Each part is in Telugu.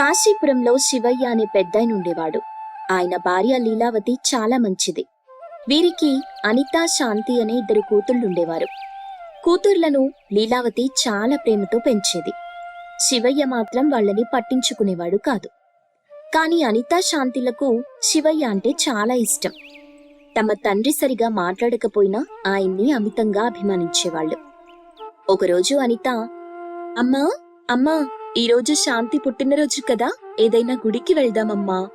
కాశీపురంలో శివయ్య అనే పెద్దాయన ఉండేవాడు. ఆయన భార్య లీలావతి చాలా మంచిది. వీరికి అనిత శాంతి అనే ఇద్దరు కూతుళ్ళుండేవారు. కూతుర్లను లీలావతి చాలా ప్రేమతో పెంచేది. శివయ్య మాత్రం వాళ్ళని పట్టించుకునేవాడు కాదు. కాని అనిత శాంతిలకు శివయ్య అంటే చాలా ఇష్టం. తమ తండ్రి సరిగా మాట్లాడకపోయినా ఆయన్ని అమితంగా అభిమానించేవాళ్ళు. ఒకరోజు అనిత అమ్మా అమ్మా ఈరోజు శాంతి పుట్టినరోజు కదా. ఏదైనా గుడికి వెళ్దామమ్మా.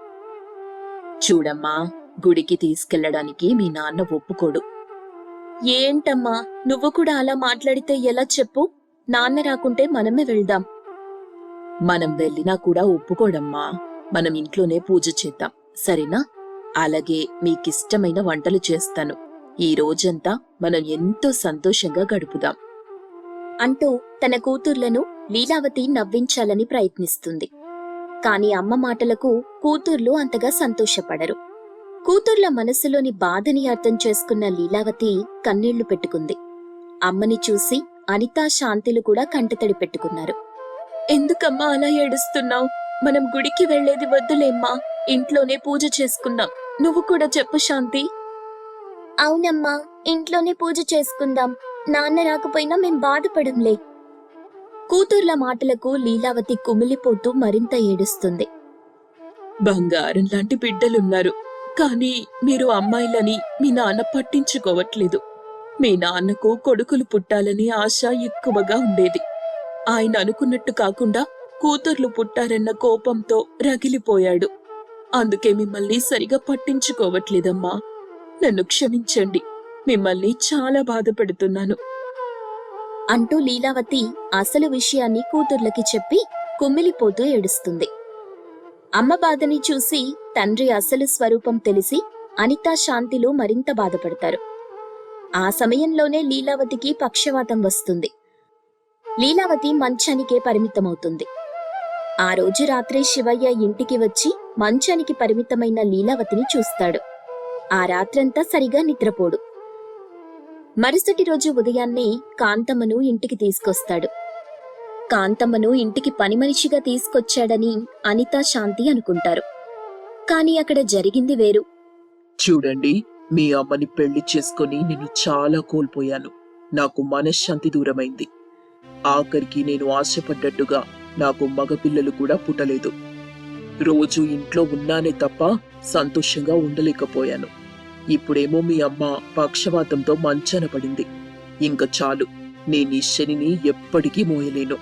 చూడమ్మా గుడికి తీసుకెళ్ళడానికి మీ నాన్న ఒప్పుకోడు. ఏంటమ్మా నువ్వు కూడా అలా మాట్లాడితే ఎలా చెప్పు? నాన్న రాకుంటే మనమే వెళ్దాం. మనం వెళ్ళినా కూడా ఒప్పుకోడమ్మా. మనం ఇంట్లోనే పూజ చేద్దాం. సరేనా? అలాగే మీకిష్టమైన వంటలు చేస్తాను. ఈ రోజంతా మనం ఎంతో సంతోషంగా గడుపుదాం. అంటూ తన కూతుర్లను లీలావతి నవ్వించాలని ప్రయత్నిస్తుంది. కాని అమ్మ మాటలకు కూతుర్లు అంతగా సంతోషపడరు. కూతుర్ల మనసులోని బాధని అర్థం చేసుకున్న లీలావతి కన్నీళ్ళు పెట్టుకుంది. అమ్మని చూసి అనితా శాంతిలు కూడా కంటతడి పెట్టుకున్నారు. ఎందుకమ్మా అలా ఏడుస్తున్నావు? మనం గుడికి వెళ్ళేది వద్దులేమ్మా. ఇంట్లోనే పూజ చేసుకుందాం. నువ్వు కూడా చెప్పు శాంతి. అవునమ్మా ఇంట్లోనే పూజ చేసుకుందాం. నాన్న రాకపోయినా మేం బాధపడంలే. కూతుర్ల మాటలకు లీలావతి కుమిలిపోతూ మరింత ఏడుస్తుంది. బంగారం లాంటి బిడ్డలున్నారు. కానీ మీరు అమ్మాయిలని మీ నాన్న పట్టించుకోవట్లేదు. మీ నాన్నకు కొడుకులు పుట్టాలని ఆశ ఎక్కువగా ఉండేది. ఆయన అనుకున్నట్టు కాకుండా కూతుర్లు పుట్టారన్న కోపంతో రగిలిపోయాడు. అందుకే మిమ్మల్ని సరిగా పట్టించుకోవట్లేదమ్మా. నన్ను క్షమించండి. మిమ్మల్ని చాలా బాధ పెడుతున్నాను అంటూ లీలావతి అసలు విషయాన్ని కూతుర్లకి చెప్పి కుమ్మిలిపోతూ ఏడుస్తుంది. అమ్మ బాధని చూసి తండ్రి అసలు స్వరూపం తెలిసి అనితా శాంతిలో మరింత బాధపడతారు. ఆ సమయంలోనే లీలావతికి పక్షవాతం వస్తుంది. లీలావతి మంచానికే పరిమితమవుతుంది. ఆ రోజు రాత్రి శివయ్య ఇంటికి వచ్చి మంచానికి పరిమితమైన లీలావతిని చూస్తాడు. ఆ రాత్రంతా సరిగా నిద్రపోడు. మరుసటి రోజు ఉదయాన్నే కాంతమ్మను ఇంటికి తీసుకొస్తాడు. కాంతమ్మను ఇంటికి పని మనిషిగా తీసుకొచ్చాడని అనితా శాంతి అనుకుంటారు. కాని అక్కడ జరిగింది వేరు. చూడండి మీ అమ్మని పెళ్ళి చేసుకొని నేను చాలా కోల్పోయాను. నాకు మనశ్శాంతి దూరమైంది. ఆఖరికి నేను ఆశపడ్డట్టుగా నాకు మగపిల్లలు కూడా పుట్టలేదు. రోజు ఇంట్లో ఉన్నానే తప్ప సంతోషంగా ఉండలేకపోయాను. ఇప్పుడేమో మీ అమ్మ పక్షవాతంతో మంచాన పడింది ఇంక చాలు నేను ఈ శనిని ఎప్పటికీ మోయలేను.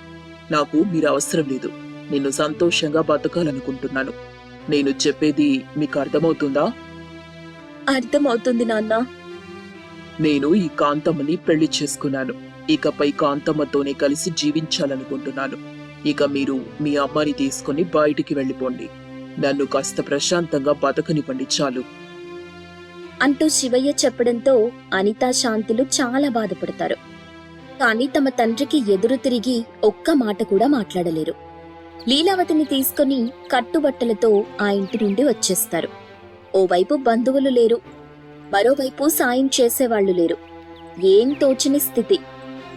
నాకు మీరు అవసరం లేదు. నేను సంతోషంగా బతకాలనుకుంటున్నాను. నేను చెప్పేది మీకు అర్థమవుతుందా? అర్థమవుతుంది నాన్న. నేను ఈ కాంతమ్మని పెళ్ళి చేసుకున్నాను. ఇకపై కాంతమ్మతోనే కలిసి జీవించాలనుకుంటున్నాను. ఇక మీరు మీ అమ్మని తీసుకుని బయటికి వెళ్ళిపోండి. నన్ను కాస్త ప్రశాంతంగా బతకనివ్వండి చాలు. అంటూ శివయ్య చెప్పడంతో అనిత శాంతులు చాలా బాధపడతారు. కానీ తమ తండ్రికి ఎదురు తిరిగి ఒక్క మాట కూడా మాట్లాడలేరు. లీలావతిని తీసుకుని కట్టుబట్టలతో ఆ ఇంటి నుండి వచ్చేస్తారు. ఓవైపు బంధువులు లేరు. మరోవైపు సాయం చేసేవాళ్ళు లేరు. ఏం తోచని స్థితి.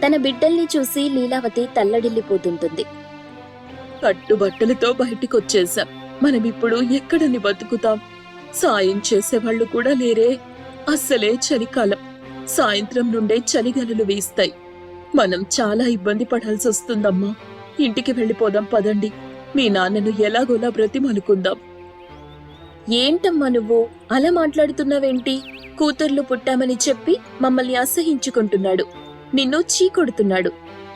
తన బిడ్డల్ని చూసి లీలావతి తల్లడిల్లిపోతుంటుంది. కట్టుబట్టలతో బయటికొచ్చేశాం. మనం ఇప్పుడు ఎక్కడని బతుకుతాం. సాయం చేసేవాళ్ళు కూడా లేరే. అస్సలే చలికాలం. సాయంత్రం నుండే చలిగలలు వీస్తాయి. మనం చాలా ఇబ్బంది పడాల్సి వస్తుందమ్మా. ఇంటికి వెళ్ళిపోదాం పదండి. మీ నాన్నను ఎలాగోలా బ్రతిమనుకుందాం ఏంటమ్మా నువ్వు? అలా మాట్లాడుతున్నావేంటి? కూతుర్లు పుట్టామని చెప్పి మమ్మల్ని అసహించుకుంటున్నాడు. నిన్ను చీకొడుతున్నాడు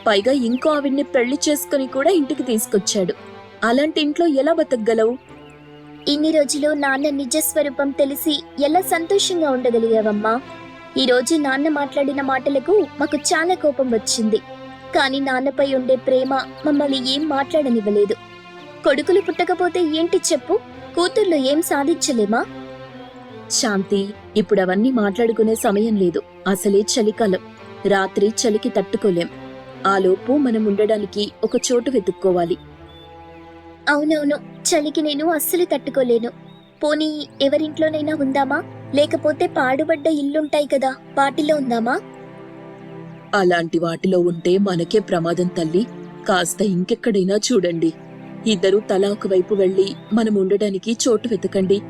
పైగా ఇంకో ఆవిడ్ని పెళ్ళి చేసుకుని కూడా ఇంటికి తీసుకొచ్చాడు. అలాంటి ఇంట్లో ఎలా బతకగలవు? ఇన్ని రోజులు నాన్న నిజ స్వరూపం తెలిసి ఎలా సంతోషంగా ఉండగలిగావమ్మా? ఈరోజు నాన్న మాట్లాడిన మాటలకు మాకు చాలా కోపం వచ్చింది. కానీ నాన్నపై ఉండే ప్రేమ మమ్మల్ని ఏం మాట్లాడనివ్వలేదు. కొడుకులు పుట్టకపోతే ఏంటి చెప్పు? కూతుర్లు ఏం సాధించలేమా? శాంతి ఇప్పుడు అవన్నీ మాట్లాడుకునే సమయం లేదు. అసలే చలికాలం. రాత్రి చలికి తట్టుకోలేం. ఆలోపు మనం ఉండడానికి ఒక చోటు వెతుక్కోవాలి. అవునవును చలికి నేను అస్సలు తట్టుకోలేను. పోనీ ఎవరింట్లోనైనా ఉందామా? లేకపోతే పాడుబడ్డ ఇల్లుంటాయి కదా వాటిలో ఉందామా? అలాంటి వాటిలో ఉంటే మనకే ప్రమాదం తల్లి. కాస్త ఇంకెక్కడైనా చూడండి. ఇద్దరు తలా ఒకవైపు వెళ్ళి మనం ఉండడానికి చోటు వెతకండి.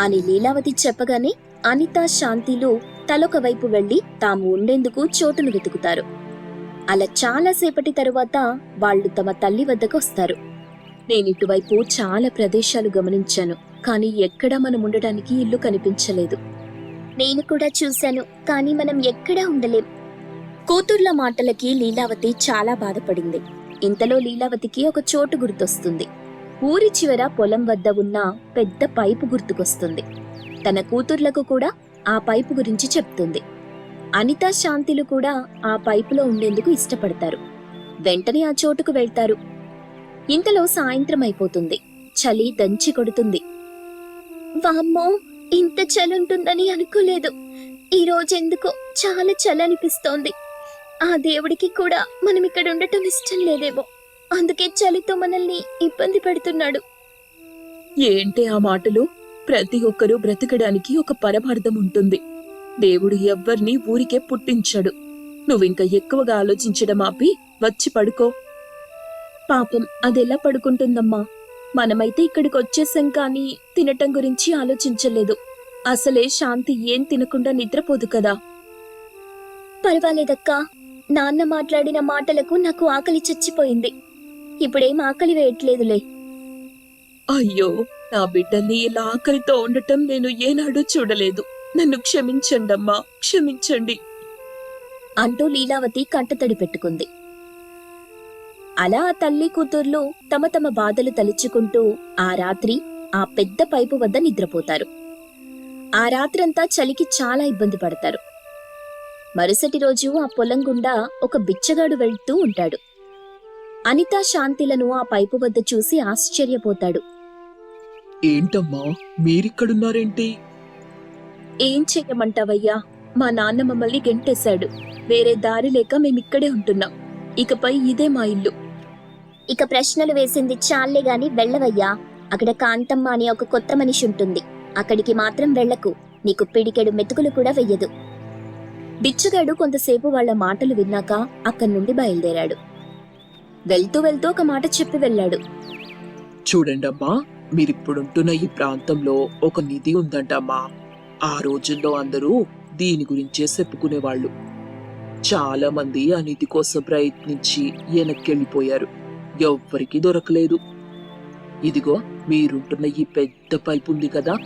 అని లీలావతి చెప్పగానే అనిత శాంతిలు తలొక వైపు వెళ్ళి తాము ఉండేందుకు చోటును వెతుకుతారు. అలా చాలాసేపటి తరువాత వాళ్ళు తమ తల్లి వద్దకు వస్తారు. నేను ఇటువైపు చాలా ప్రదేశాలు గమనించాను కానీ ఎక్కడా మనం ఉండడానికి ఇల్లు కనిపించలేదు. నేను కూడా చూశాను కానీ మనం ఎక్కడా ఉండలేం. కూతుర్ల మాటలకి లీలావతి చాలా బాధపడింది. ఇంతలో లీలావతికి ఒక చోటు గుర్తొస్తుంది. ఊరి చివర పొలం వద్ద ఉన్న పెద్ద పైపు గుర్తుకొస్తుంది. తన కూతుర్లకు కూడా ఆ పైపు గురించి చెప్తుంది. అనిత శాంతిలు కూడా ఆ పైపులో ఉండేందుకు ఇష్టపడతారు. వెంటనే ఆ చోటుకు వెళ్తారు. ఇంతలో సాయంత్రం అయిపోతుంది చలి దంచి కొడుతుంది. వామ్మో ఇంత చలి ఉంటుందని అనుకోలేదు. ఈ రోజెందుకో చాలా చలి అనిపిస్తోంది ఆ దేవుడికి కూడా మనం ఇక్కడ ఉండటం ఇష్టం లేదేమో. అందుకే చలితో మనల్ని ఇబ్బంది పెడుతున్నాడు. ఏంటి ఆ మాటలు? ప్రతి ఒక్కరూ బ్రతకడానికి ఒక పరమార్థం ఉంటుంది. దేవుడు ఎవ్వర్నీ ఊరికే పుట్టించాడు. నువ్వింక ఎక్కువగా ఆలోచించడం ఆపి వచ్చి పడుకో. పాపం అదెలా పడుకుంటుందమ్మా? మనమైతే ఇక్కడికి వచ్చేసాం కానీ తినటం గురించి ఆలోచించలేదు. అసలే శాంతి ఏం తినకుండా నిద్రపోదు కదా. పర్వాలేదక్కా. నాన్న మాట్లాడిన మాటలకు నాకు ఆకలి చచ్చిపోయింది. ఇప్పుడేం ఆకలి వేయట్లేదులే. అయ్యో నా బిడ్డల్ని ఇలా ఆకలితో ఉండటం నేను ఏనాడూ చూడలేదు. నన్ను క్షమించండమ్మా క్షమించండి. అంటూ లీలావతి కంటతడి పెట్టుకుంది. అలా ఆ తల్లి కూతుర్లు తమ తమ బాధలు తలుచుకుంటూ ఆ రాత్రి ఆ పెద్ద పైపు వద్ద నిద్రపోతారు. ఆ రాత్రంతా చలికి చాలా ఇబ్బంది పడతారు. మరుసటి రోజు ఆ పొలం గుండా ఒక బిచ్చగాడు వెళ్తూ ఉంటాడు. అనిత శాంతిలను ఆ పైపు వద్ద చూసి ఆశ్చర్యపోతాడు. ఏంటమ్మా మీరిక్కడున్నారేంటి? ఏం చెయ్యమంటావయ్యా? మా నాన్న మమ్మల్ని గెంటేశాడు. వేరే దారి లేక మేమిక్కడే ఉంటున్నాం. ఇకపై ఇదే మా ఇల్లు. ఇక ప్రశ్నలు వేసింది చాలే గాని వెళ్ళవయ్యా. అక్కడ కాంతమ్మ అనే ఒక కొత్త మనిషి ఉంటుంది. అక్కడికి మాత్రం వెళ్ళకు. నీకు పిడికెడు మెతుకులు కూడా వెయ్యదు. బిచ్చుగాడు కొంతసేపు వాళ్ళ మాటలు విన్నాక అక్కడి నుండి బయలుదేరాడు. వెళ్తూ వెళ్తూ ఒక మాట చెప్పి వెళ్ళాడు. చూడండమ్మా మీరిప్పుడుంటున్న ఈ ప్రాంతంలో ఒక నిధి ఉందంటమ్మా. ఆ రోజుల్లో అందరూ దీని గురించే చెప్పుకునేవాళ్ళు. చాలా మంది ఆ నిధి కోసం ప్రయత్నించి వెనక్కి వెళ్ళిపోయారు ఎవ్వరికీ దొరకలేదు. ఇదిగో మీరుంటున్న ఈ పెద్ద పైపు ఉంది కదా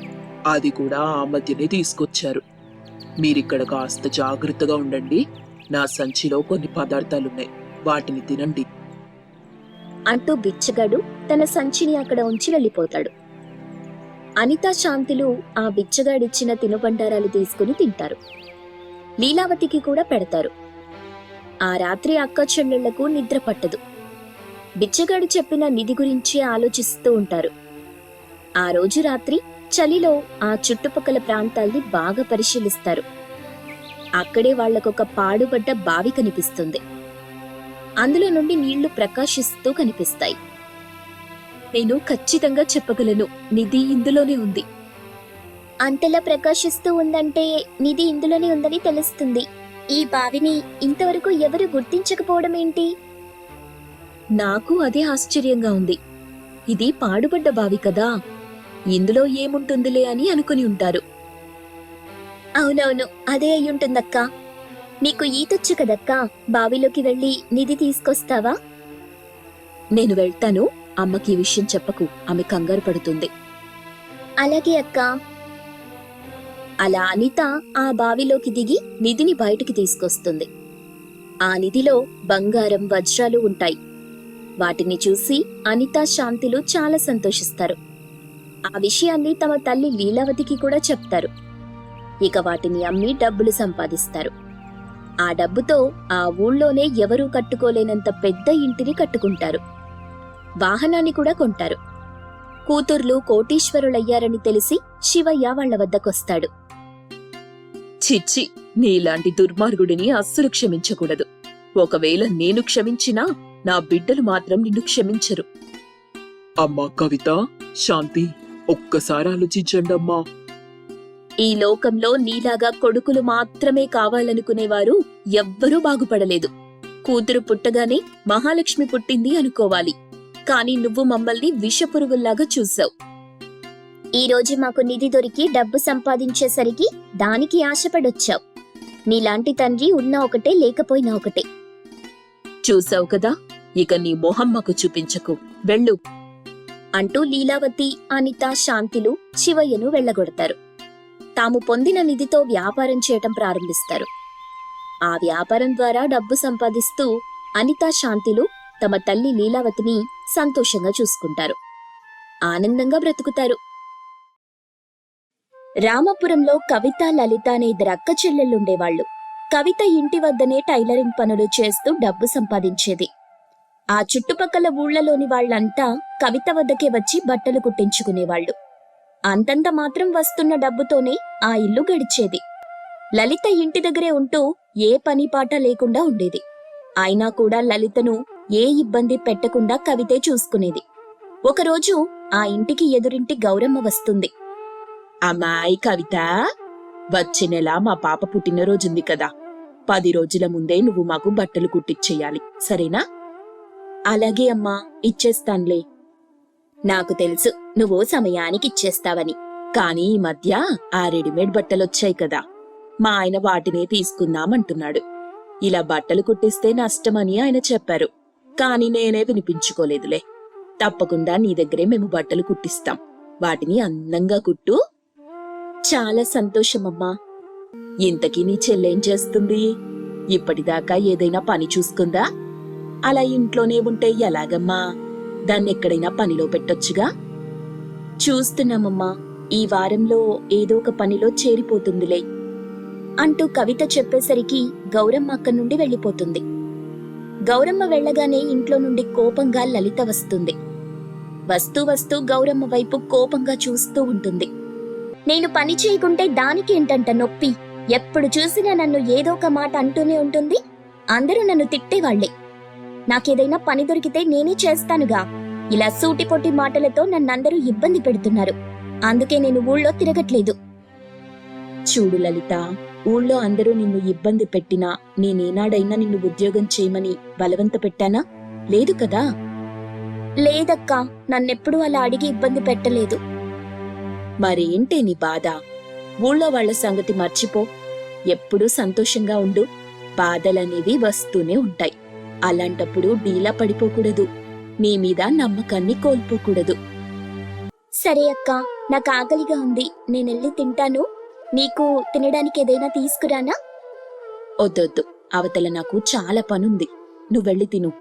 అది కూడా ఆ మధ్యనే తీసుకొచ్చారు. మీరిక్కడ కాస్త జాగ్రత్తగా ఉండండి. నా సంచిలో కొన్ని పదార్థాలున్నాయి. వాటిని తినండి. అంటూ బిచ్చగాడు తన సంచిని అక్కడ ఉంచి వెళ్ళిపోతాడు. అనిత శాంతిలు ఆ బిచ్చగాడిచ్చిన తినుబండారాలు తీసుకుని తింటారు. లీలావతికి కూడా పెడతారు. ఆ రాత్రి అక్క చెల్లెళ్ళకు నిద్ర పట్టదు. బిచ్చగాడు చెప్పిన నిధి గురించి ఆలోచిస్తూ ఉంటారు. ఆ రోజు రాత్రి చలిలో ఆ చుట్టుపక్కల ప్రాంతాల్ని బాగా పరిశీలిస్తారు. అక్కడే వాళ్ళకొక పాడుబడ్డ బావి కనిపిస్తుంది. అందులో నుండి నీళ్ళు ప్రకాశిస్తూ కనిపిస్తాయి. నేను ఖచ్చితంగా చెప్పగలను నిధి ఇందులోనే ఉంది. అంతలా ప్రకాశిస్తూ ఉందంటే నిధి ఇందులోనే ఉందని తెలుస్తుంది. ఈ బావిని ఇంతవరకు ఎవరు గుర్తించకపోవడం ఏంటి నాకు అదే ఆశ్చర్యంగా ఉంది. ఇది పాడుబడ్డ బావి కదా. ఇందులో ఏముంటుందిలే అని అనుకుని ఉంటారు. అవునవును అదే అయ్యుంటుందక్కా. నీకు ఈతొచ్చు కదక్కా. బావిలోకి వెళ్ళి నిధి తీసుకొస్తావా? నేను వెళ్తాను. అమ్మకి ఈ విషయం చెప్పకు. ఆమె కంగారు పడుతుంది. అలాగే అక్క. అలా అనిత ఆ బావిలోకి దిగి నిధిని బయటికి తీసుకొస్తుంది. ఆ నిధిలో బంగారం వజ్రాలు ఉంటాయి. వాటిని చూసి అనిత శాంతిలు చాలా సంతోషిస్తారు. ఆ విషయాన్ని తమ తల్లి లీలావతికి కూడా చెప్తారు. ఇక వాటిని అమ్మి డబ్బులు సంపాదిస్తారు. ఆ డబ్బుతో ఆ ఊళ్ళోనే ఎవరూ కట్టుకోలేనంత పెద్ద ఇంటిని కట్టుకుంటారు. వాహనాన్ని కూడా కొంటారు. కూతుర్లు కోటీశ్వరులయ్యారని తెలిసి శివయ్య వాళ్ళ వద్దకొస్తాడు. చిచ్చి నీలాంటి దుర్మార్గుడిని అస్సలు క్షమించకూడదు. ఒకవేళ నేను క్షమించినా నా బిడ్డలు మాత్రం నిన్ను క్షమించరు. అమ్మా కవిత శాంతి ఒక్కసారి ఆలోచించండి అమ్మా. ఈ లోకంలో నీలాగా కొడుకులు మాత్రమే కావాలనుకునేవారు ఎవ్వరూ బాగుపడలేదు. కూతురు పుట్టగానే మహాలక్ష్మి పుట్టింది అనుకోవాలి. కానీ నువ్వు మమ్మల్ని విషపురుగుల్లాగా చూసావు ఈ రోజు మాకు నిధి దొరికి డబ్బు సంపాదించేసరికి దానికి ఆశపడొచ్చావు. నీలాంటి తండ్రి ఉన్నా ఒకటే లేకపోయినా ఒకటే. చూసావు కదా? ఇక నీ మొహమ్మకు చూపించకు. వెళ్ళు. అంటూ లీలావతి అనిత శాంతిలు శివయ్యను వెళ్ళగొడతారు. తాము పొందిన నిధితో వ్యాపారం చేయటం ప్రారంభిస్తారు. ఆ వ్యాపారం ద్వారా డబ్బు సంపాదిస్తూ అనిత శాంతిలు తమ తల్లి లీలావతిని సంతోషంగా చూసుకుంటారు. ఆనందంగా బ్రతుకుతారు. రామపురంలో కవిత లలిత అనే ఇద్దరు అక్క చెల్లెళ్ళుండేవాళ్ళు కవిత ఇంటి వద్దనే టైలరింగ్ పనులు చేస్తూ డబ్బు సంపాదించేది. ఆ చుట్టుపక్కల ఊళ్ళలోని వాళ్ళంతా కవిత వద్దకే వచ్చి బట్టలు కుట్టించుకునేవాళ్ళు అంతంత మాత్రం వస్తున్న డబ్బుతోనే ఆ ఇల్లు గడిచేది. లలిత ఇంటి దగ్గరే ఉంటూ ఏ పని పాట లేకుండా ఉండేది. అయినా కూడా లలితను ఏ ఇబ్బంది పెట్టకుండా కవితే చూసుకునేది. ఒకరోజు ఆ ఇంటికి ఎదురింటి గౌరమ్మ వస్తుంది. అమ్మాయి కవిత వచ్చే నెల మా పాప పుట్టినరోజుంది కదా. పది రోజుల ముందే నువ్వు మాకు బట్టలు కుట్టిచ్చేయాలి. సరేనా? అలాగే అమ్మా ఇచ్చేస్తాన్లే. నాకు తెలుసు నువ్వు సమయానికి ఇచ్చేస్తావని కానీ ఈ మధ్య ఆ రెడీమేడ్ బట్టలొచ్చాయి కదా. మా ఆయన వాటినే తీసుకుందామంటున్నాడు. ఇలా బట్టలు కుట్టిస్తే నష్టమని ఆయన చెప్పారు. కానీ నేనే వినిపించుకోలేదులే. తప్పకుండా నీ దగ్గరే మేము బట్టలు కుట్టిస్తాం. వాటిని అందంగా కుట్టు. చాలా సంతోషమమ్మా. ఇంతకీ నీ చెల్లేం చేస్తుంది? ఇప్పటిదాకా ఏదైనా పని చూసుకుందా? అలా ఇంట్లోనే ఉంటే ఎలాగమ్మా? దాన్ని ఎక్కడైనా పనిలో పెట్టొచ్చుగా? చూస్తున్నామమ్మా ఈ వారంలో ఏదో ఒక పనిలో చేరిపోతుందిలే అంటూ కవిత చెప్పేసరికి గౌరమ్మ అక్కడి నుండి వెళ్ళిపోతుంది. గౌరమ్మ వెళ్ళగానే ఇంట్లో నుండి కోపంగా లలిత వస్తుంది. వస్తూ వస్తూ గౌరమ్మ వైపు కోపంగా చూస్తూ ఉంటుంది. నేను పని చేయకుంటే దానికేంటంట నొప్పి? ఎప్పుడు చూసినా నన్ను ఏదో ఒక మాట అంటూనే ఉంటుంది. అందరూ నన్ను తిట్టేవాళ్ళే నాకేదైనా పని దొరికితే నేనే చేస్తానుగా. ఇలా సూటిపొట్టి మాటలతో నన్నందరూ ఇబ్బంది పెడుతున్నారు. అందుకే నేను ఊళ్ళో తిరగట్లేదు. చూడు లలిత ఊళ్ళో అందరూ నిన్ను ఇబ్బంది పెట్టినా నేనేనాడైనా నిన్ను ఉద్యోగం చేయమని బలవంత పెట్టానా? లేదు కదా? లేదక్కా నన్నెప్పుడూ అలా అడిగి ఇబ్బంది పెట్టలేదు. మరేంటే నీ బాధ? ఊళ్ళో వాళ్ళ సంగతి మర్చిపో. ఎప్పుడూ సంతోషంగా ఉండు. బాధలనేవి వస్తూనే ఉంటాయి. అలాంటప్పుడు డీలా పడిపోకూడదు. నీ మీద నమ్మకాన్ని కోల్పోకూడదు. సరే అక్క నాకు ఆకలిగా ఉంది. నేనెళ్ళి తింటాను. నీకు తినడానికి ఏదైనా తీసుకురానా? వద్దొద్దు. అవతల నాకు చాలా పనుంది. నువ్వెళ్ళి తిను.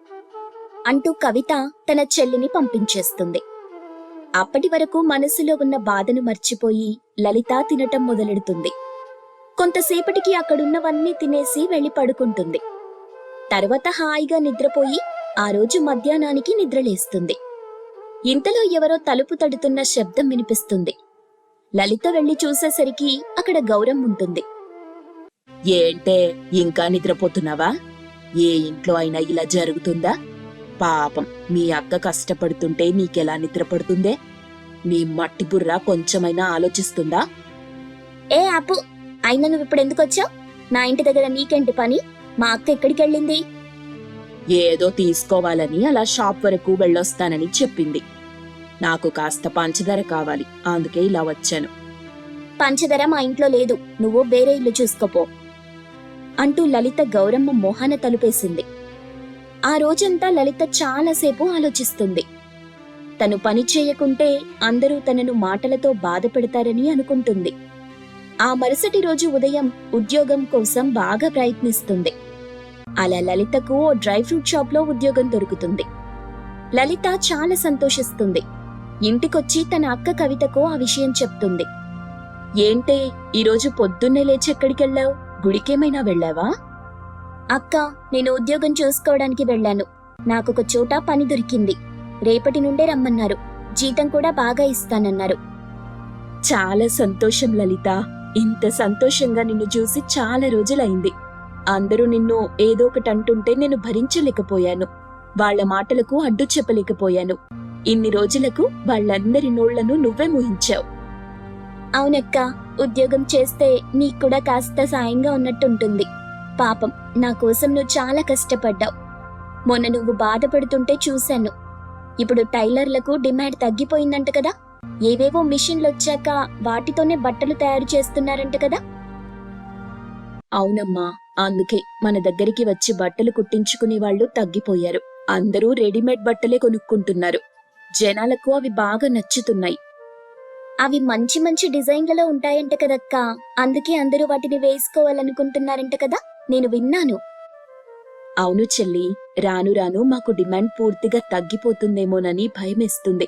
అంటూ కవిత తన చెల్లిని పంపించేస్తుంది. అప్పటి వరకు మనసులో ఉన్న బాధను మర్చిపోయి లలిత తినటం మొదలెడుతుంది. కొంతసేపటికి అక్కడున్నవన్నీ తినేసి వెళ్ళి పడుకుంటుంది. తర్వాత హాయిగా నిద్రపోయి ఆ రోజు మధ్యాహ్నానికి నిద్రలేస్తుంది. ఇంతలో ఎవరో తలుపు తడుతున్న శబ్దం వినిపిస్తుంది. లలిత వెళ్ళి చూసేసరికి అక్కడ గౌరమ్ ఉంటుంది. ఏంటే ఇంకా నిద్రపోతున్నావా? ఏ ఇంట్లో అయినా ఇలా జరుగుతుందా? పాపం మీ అక్క కష్టపడుతుంటే నీకెలా నిద్రపడుతుందే? నీ మట్టి బుర్ర కొంచెమైనా ఆలోచిస్తుందా? ఏ ఆపు అయినా నువ్వు ఇప్పుడు ఎందుకు వచ్చావు నా ఇంటి దగ్గర నీకేంటి పని? మా అక్క ఎక్కడికి వెళ్ళింది? ఏదో తీసుకోవాలని అలా షాప్ వరకు వెళ్ళొస్తానని చెప్పింది. నాకు కాస్త పంచదార కావాలి అందుకే ఇలా వచ్చాను. పంచదార మా ఇంట్లో లేదు నువ్వు వేరే ఇల్లు చూసుకోపో అంటూ లలిత గౌరమ్మ మోహన తలుపేసింది. ఆ రోజంతా లలిత చాలాసేపు ఆలోచిస్తుంది. తను పని చేయకుంటే అందరూ తనను మాటలతో బాధ పెడతారని అనుకుంటుంది. ఆ మరుసటి రోజు ఉదయం ఉద్యోగం కోసం బాగా ప్రయత్నిస్తుంది. అలా లలితకు ఓ డ్రై ఫ్రూట్ షాప్లో ఉద్యోగం దొరుకుతుంది. లలిత చాలా సంతోషిస్తుంది. ఇంటికొచ్చి తన అక్క కవితకు ఆ విషయం చెప్తుంది. ఏంటే ఈరోజు పొద్దున్నే లేచి ఎక్కడికెళ్ళావు? గుడికేమైనా వెళ్ళావా? అక్క నేను ఉద్యోగం చూసుకోవడానికి వెళ్ళాను. నాకొక చోట పని దొరికింది. రేపటి నుండే రమ్మన్నారు. జీతం కూడా బాగా ఇస్తానన్నారు. చాలా సంతోషం లలిత. ఇంత సంతోషంగా నిన్ను చూసి చాలా రోజులైంది. అందరూ నిన్ను ఏదో ఒకటి అంటుంటే నేను భరించలేకపోయాను. వాళ్ళ మాటలకు అడ్డు చెప్పలేకపోయాను. ఇన్ని రోజులకు వాళ్ళందరి నోళ్ళను నువ్వే ముహించావు. అవునక్క ఉద్యోగం చేస్తే నీకు కూడా కాస్త సాయంగా ఉన్నట్టుంటుంది. పాపం నా కోసం నువ్వు చాలా కష్టపడ్డావు. మొన్న నువ్వు బాధపడుతుంటే చూశాను. ఇప్పుడు టైలర్లకు డిమాండ్ తగ్గిపోయిందంట కదా. ఏవేవో మిషన్లు వచ్చాక వాటితోనే బట్టలు తయారు చేస్తున్నారంట కదా. అవునమ్మా అందుకే మన దగ్గరికి వచ్చి బట్టలు కుట్టించుకునే వాళ్ళు తగ్గిపోయారు. అందరూ రెడీమేడ్ బట్టలే కొనుక్కుంటున్నారు. జనాలకు అవి బాగా నచ్చుతున్నాయి. అవి మంచి మంచి డిజైన్లలో ఉంటాయంట కదక్కా. అందుకే అందరూ వాటిని వేసుకోవాలనుకుంటున్నారంట కదా. నేను విన్నాను. అవును చెల్లి రాను రాను మాకు డిమాండ్ పూర్తిగా తగ్గిపోతుందేమోనని భయమేస్తుంది.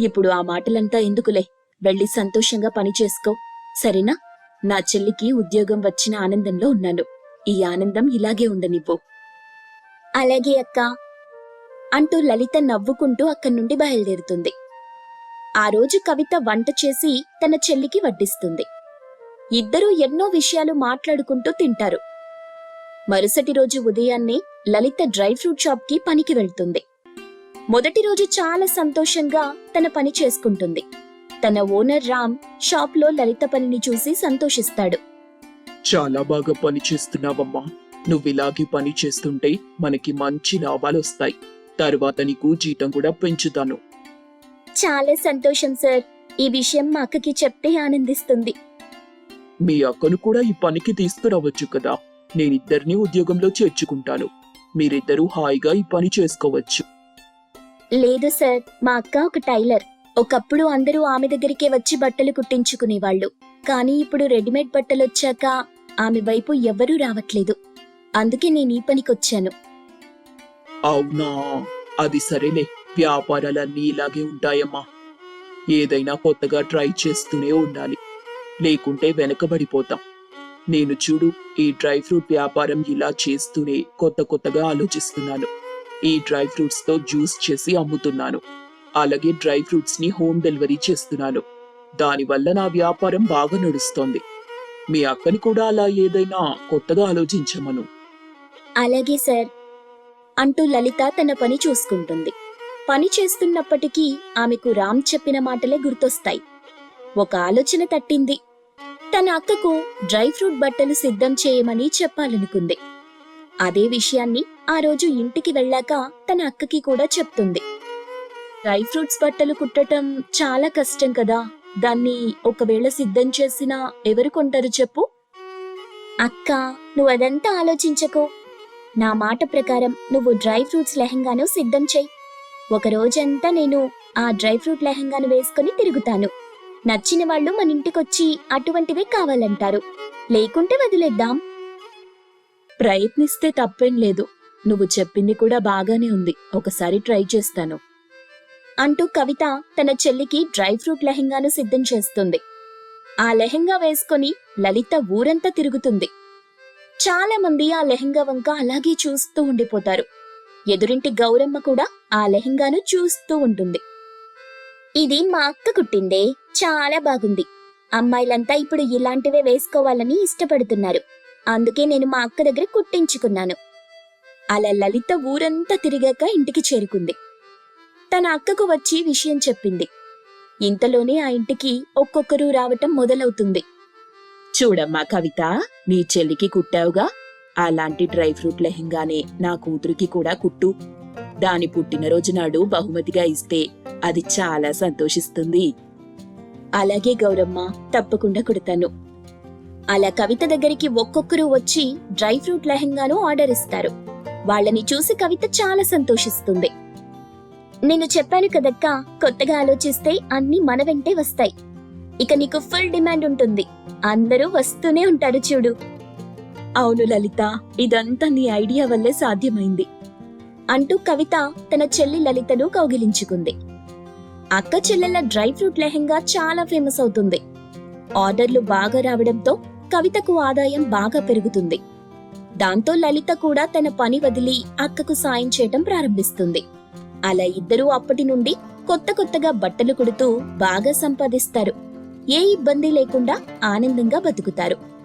ఇప్పుడు ఆ మాటలంతా ఎందుకులే? వెళ్ళి సంతోషంగా పని చేసుకో. సరేనా? నా చెల్లికి ఉద్యోగం వచ్చిన ఆనందంలో ఉన్నాను. ఈ ఆనందం ఇలాగే ఉండనివ్వు. అలాగే అక్క అంటూ లలిత నవ్వుకుంటూ అక్కడి నుండి బయలుదేరుతుంది. ఆ రోజు కవిత వంట చేసి తన చెల్లికి వడ్డిస్తుంది. ఇద్దరూ ఎన్నో విషయాలు మాట్లాడుకుంటూ తింటారు. మరుసటి రోజు ఉదయాన్నే లలిత డ్రై ఫ్రూట్ షాప్కి పనికి వెళ్తుంది. మొదటి రోజు చాలా సంతోషంగా తన పని చేసుకుంటుంది. తన ఓనర్ రామ్ షాప్లో లలిత పనిని చూసి సంతోషిస్తాడు. చాలా బాగా పని చేస్తున్నావమ్మా. నువ్వు ఇలాగే పని చేస్తుంటే మనకి మంచి లాభాలు వస్తాయి. తర్వాత నీకు జీతం కూడా పెంచుతాను. చాలా సంతోషం సార్. ఈ విషయం మా అక్కకి చెప్తే ఆనందిస్తుంది. మీ అక్కను కూడా ఈ పనికి తీసుకురావచ్చు కదా. నేనిద్దరిని ఉద్యోగంలో చేర్చుకుంటాను. మీరిద్దరూ హాయిగా ఈ పని చేసుకోవచ్చు. లేదు సార్. మా అక్క ఒక టైలర్. ఒకప్పుడు అందరూ ఆమె దగ్గరికే వచ్చి బట్టలు కుట్టించుకునేవాళ్ళు. కానీ ఇప్పుడు రెడీమేడ్ బట్టలు వచ్చాక ఆమె వైపు ఎవ్వరూ రావట్లేదు. అందుకే నేను ఈ పనికొచ్చాను. అవునా? అది సరేలే. వ్యాపారాలన్నీ ఇలాగే ఉంటాయమ్మా. ఏదైనా కొత్తగా ట్రై చేస్తూనే ఉండాలి. లేకుంటే వెనకబడిపోతాం. నేను చూడు ఈ డ్రై ఫ్రూట్ వ్యాపారం ఇలా చేస్తూనే కొత్త కొత్తగా ఆలోచిస్తున్నాను. ఈ డ్రై ఫ్రూట్స్తో జ్యూస్ చేసి అమ్ముతున్నాను. అలాగే డ్రై ఫ్రూట్స్ని హోమ్ డెలివరీ చేస్తున్నాను. దానివల్ల నా వ్యాపారం బాగా నడుస్తోంది. మీ అక్కని కూడా అలా ఏదైనా కొత్తగా ఆలోచించమను. అలాగే సార్. అంటూ లలిత తన పని చూసుకుంటుంది. పని చేస్తున్నప్పటికీ ఆమెకు రామ్ చెప్పిన మాటలే గుర్తొస్తాయి. ఒక ఆలోచన తట్టింది. తన అక్కకు డ్రై ఫ్రూట్ బట్టలు సిద్ధం చేయమని చెప్పాలనుకుంది. అదే విషయాన్ని ఆ రోజు ఇంటికి వెళ్ళాక తన అక్కకి కూడా చెప్తుంది. డ్రై ఫ్రూట్స్ బట్టలు కుట్టటం చాలా కష్టం కదా. దాన్ని ఒకవేళ సిద్ధం చేసినా ఎవరు కొంటారు చెప్పు? అక్క నువ్వు అదంతా ఆలోచించకు. నా మాట ప్రకారం నువ్వు డ్రై ఫ్రూట్స్ లెహంగాను సిద్ధం చెయ్యి ఒక రోజంతా నేను ఆ డ్రై ఫ్రూట్ లెహంగాను వేసుకుని తిరుగుతాను. నచ్చిన వాళ్ళు మన ఇంటికొచ్చి అటువంటివే కావాలంటారు. లేకుంటే వదిలేద్దాం. ప్రయత్నిస్తే తప్పేం లేదు. నువ్వు చెప్పింది కూడా బాగానే ఉంది. ఒకసారి ట్రై చేస్తాను. అంటూ కవిత తన చెల్లికి డ్రై ఫ్రూట్ లెహెంగాను సిద్ధం చేస్తుంది. ఆ లెహెంగా వేసుకొని లలిత ఊరంతా తిరుగుతుంది. చాలా మంది ఆ లెహెంగా వంక అలాగే చూస్తూ ఉండిపోతారు. ఎదురింటి గౌరమ్మ కూడా ఆ లెహెంగాను చూస్తూ ఉంటుంది. ఇది మా అక్క కుట్టిందే చాలా బాగుంది. అమ్మాయిలంతా ఇప్పుడు ఇలాంటివే వేసుకోవాలని ఇష్టపడుతున్నారు. అందుకే నేను మా అక్క దగ్గర కుట్టించుకున్నాను. అలా లలిత ఊరంతా తిరిగాక ఇంటికి చేరుకుంది. తన అక్కకు వచ్చి విషయం చెప్పింది. ఇంతలోనే ఆ ఇంటికి ఒక్కొక్కరు రావటం మొదలవుతుంది. చూడమ్మా కవిత నీ చెల్లికి కుట్టావుగా? అలాంటి డ్రై ఫ్రూట్ లెహంగానే నా కూతురికి కూడా కుట్టు. దాని పుట్టినరోజు నాడు బహుమతిగా ఇస్తే అది చాలా సంతోషిస్తుంది. అలాగే గౌరమ్మ తప్పకుండా కుడతాను. అలా కవిత దగ్గరికి ఒక్కొక్కరు వచ్చి డ్రై ఫ్రూట్ లెహంగాను ఆర్డర్ ఇస్తారు. వాళ్ళని చూసి కవిత చాలా సంతోషిస్తుంది. నేను చెప్పాను కదక్కా. కొత్తగా ఆలోచిస్తే అన్ని మన వెంటే వస్తాయి. ఇక నీకు ఫుల్ డిమాండ్ ఉంటుంది. అందరూ వస్తూనే ఉంటారు చూడు. అవును లలిత ఇదంతా నీ ఐడియా వల్లే సాధ్యమైంది. అంటూ కవిత తన చెల్లి లలితను కౌగిలించుకుంది. అక్క చెల్లెల డ్రై ఫ్రూట్ లెహంగా చాలా ఫేమస్ అవుతుంది. ఆర్డర్లు బాగా రావడంతో కవితకు ఆదాయం బాగా పెరుగుతుంది. దాంతో లలిత కూడా తన పని వదిలి అక్కకు సాయం చేయటం ప్రారంభిస్తుంది. అలా ఇద్దరూ అప్పటి నుండి కొత్త కొత్తగా బట్టలు కుడుతూ బాగా సంపాదిస్తారు. ఏ ఇబ్బంది లేకుండా ఆనందంగా బతుకుతారు.